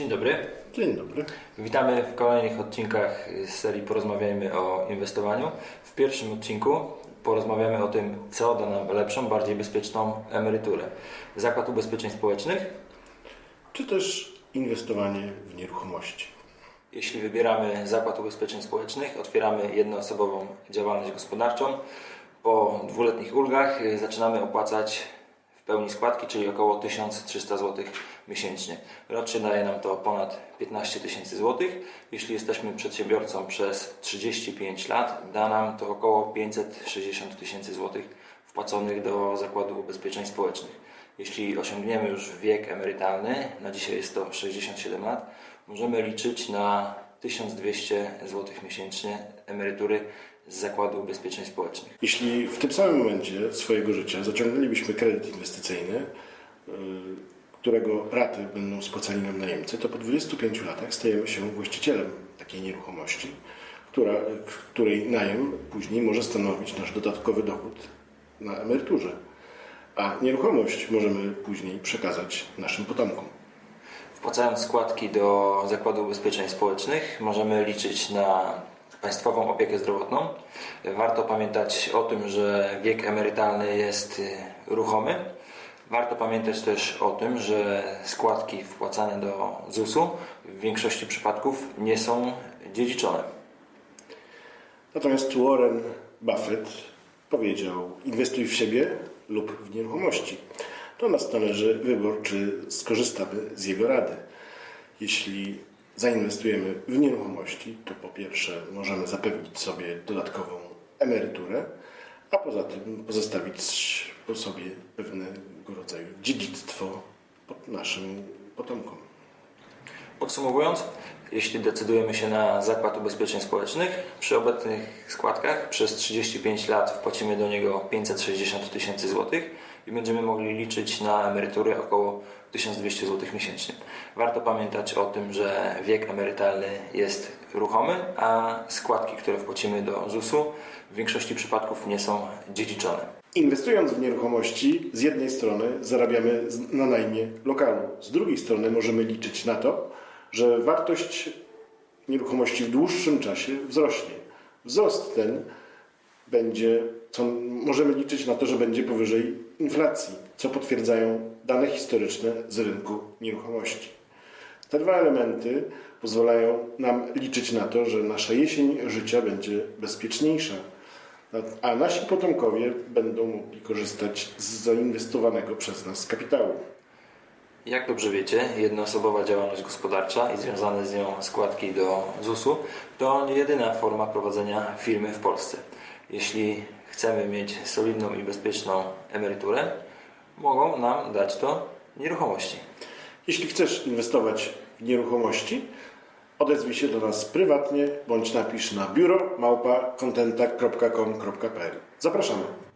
Dzień dobry. Dzień dobry. Witamy w kolejnych odcinkach z serii Porozmawiajmy o inwestowaniu. W pierwszym odcinku porozmawiamy o tym, co da nam lepszą, bardziej bezpieczną emeryturę. Zakład Ubezpieczeń Społecznych. Czy też inwestowanie w nieruchomości. Jeśli wybieramy Zakład Ubezpieczeń Społecznych, otwieramy jednoosobową działalność gospodarczą. Po dwuletnich ulgach zaczynamy opłacać pełni składki, czyli około 1300 zł miesięcznie. Rocznie daje nam to ponad 15 tysięcy złotych. Jeśli jesteśmy przedsiębiorcą przez 35 lat, da nam to około 560 tysięcy złotych wpłaconych do Zakładu Ubezpieczeń Społecznych. Jeśli osiągniemy już wiek emerytalny, na dzisiaj jest to 67 lat, możemy liczyć na 1200 zł miesięcznie emerytury z Zakładu Ubezpieczeń Społecznych. Jeśli w tym samym momencie swojego życia zaciągnęlibyśmy kredyt inwestycyjny, yy, którego raty będą spłacali nam najemcy, to po 25 latach stajemy się właścicielem takiej nieruchomości, która, której najem później może stanowić nasz dodatkowy dochód na emeryturze. A nieruchomość możemy później przekazać naszym potomkom. Wpłacając składki do Zakładu Ubezpieczeń Społecznych, możemy liczyć na państwową opiekę zdrowotną. Warto pamiętać o tym, że wiek emerytalny jest y, ruchomy. Warto pamiętać też o tym, że składki wpłacane do ZUS-u w większości przypadków nie są dziedziczone. Natomiast Warren Buffett powiedział: inwestuj w siebie lub w nieruchomości. To nas należy wybór, czy skorzystamy z jego rady. Jeśli zainwestujemy w nieruchomości, to po pierwsze możemy zapewnić sobie dodatkową emeryturę, a poza tym pozostawić po sobie pewnego rodzaju dziedzictwo naszym potomkom. Podsumowując, jeśli decydujemy się na Zakład Ubezpieczeń Społecznych, przy obecnych składkach przez 35 lat wpłacimy do niego 560 tysięcy złotych i będziemy mogli liczyć na emeryturę około 1200 zł miesięcznie. Warto pamiętać o tym, że wiek emerytalny jest ruchomy, a składki, które wpłacimy do ZUS-u w większości przypadków nie są dziedziczone. Inwestując w nieruchomości, z jednej strony zarabiamy na najmie lokalu, z drugiej strony możemy liczyć na to, że wartość nieruchomości w dłuższym czasie wzrośnie. Wzrost ten będzie, co możemy liczyć na to, że będzie powyżej inflacji, co potwierdzają dane historyczne z rynku nieruchomości. Te dwa elementy pozwalają nam liczyć na to, że nasza jesień życia będzie bezpieczniejsza, a nasi potomkowie będą mogli korzystać z zainwestowanego przez nas kapitału. Jak dobrze wiecie, jednoosobowa działalność gospodarcza i związane z nią składki do ZUS-u to nie jedyna forma prowadzenia firmy w Polsce. Jeśli chcemy mieć solidną i bezpieczną emeryturę, mogą nam dać to nieruchomości. Jeśli chcesz inwestować w nieruchomości, odezwij się do nas prywatnie bądź napisz na biuro małpa. Zapraszamy.